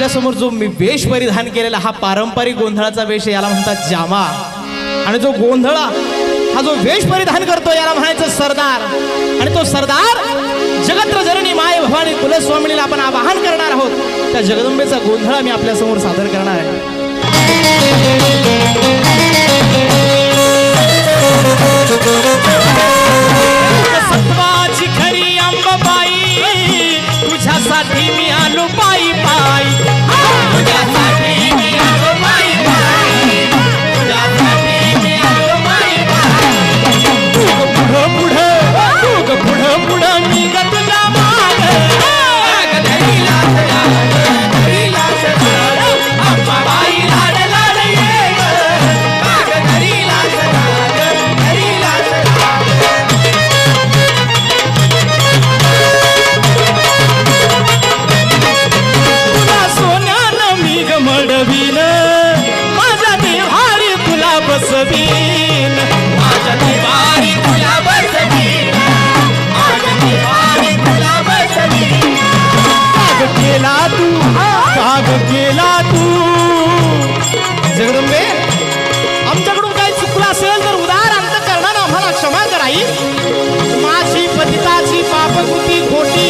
आपल्यासमोर जो मी वेश परिधान केलेला हा पारंपरिक गोंधळाचा वेश आहे याला म्हणतात जामा. आणि जो गोंधळा हा जो वेश परिधान करतो याला म्हणायचं सरदार. आणि तो सरदार जगत्र माय भवानी कुलस्वामिनीला आपण आवाहन करणार आहोत. त्या जगदंबेचा गोंधळ मी आपल्यासमोर सादर करणार आहे. बसवीन. माझ्या तुला बसवीन. माझ्या तुला बसवीन. काग केला तू काग केला तू. जगदंबे आमच्याकडून काही चुकलं असेल तर उदार अंत करणार आम्हाला क्षमा कराई माझी पतिताची पापकृती खोटी.